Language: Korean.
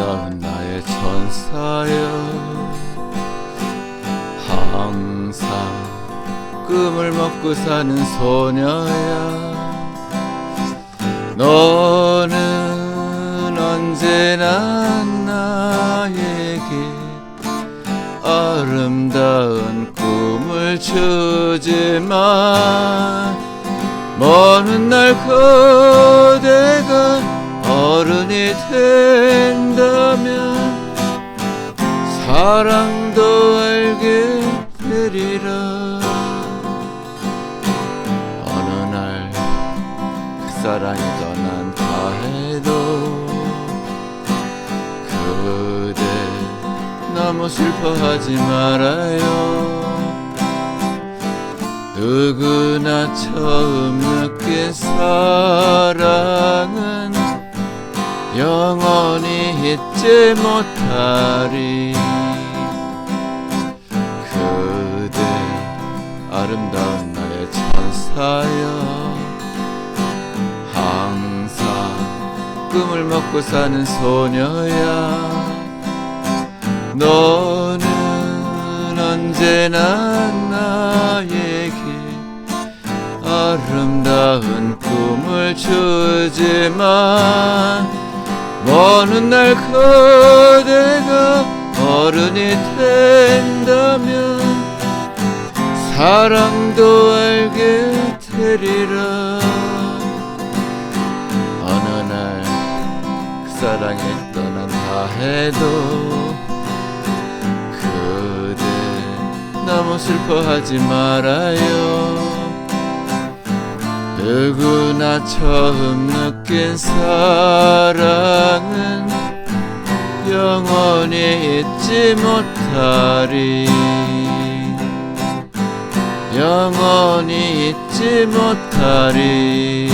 아름다운 나의 천사여 항상 꿈을 먹고 사는 소녀야. 너는 언제나 나에게 아름다운 꿈을 주지만 먼 훗날 그대가 어른이 된 사랑도 알게 되리라. 어느 날 그 사랑이 떠난다 해도 그대 너무 슬퍼하지 말아요. 누구나 처음 느낀 사랑은 영원히 잊지 못하리 그대 아름다운 나의 천사여. 항상 꿈을 먹고 사는 소녀야. 너는 언제나 나에게 아름다운 꿈을 주지만 먼날 그대가 어른이 된다면 사랑도 알게 되리라. 어느 날 그 사랑이 떠난다 해도 그대 너무 슬퍼하지 말아요. 누구나 처음 느낀 사랑은 영원히 잊지 못하리 영원히 잊지 못하리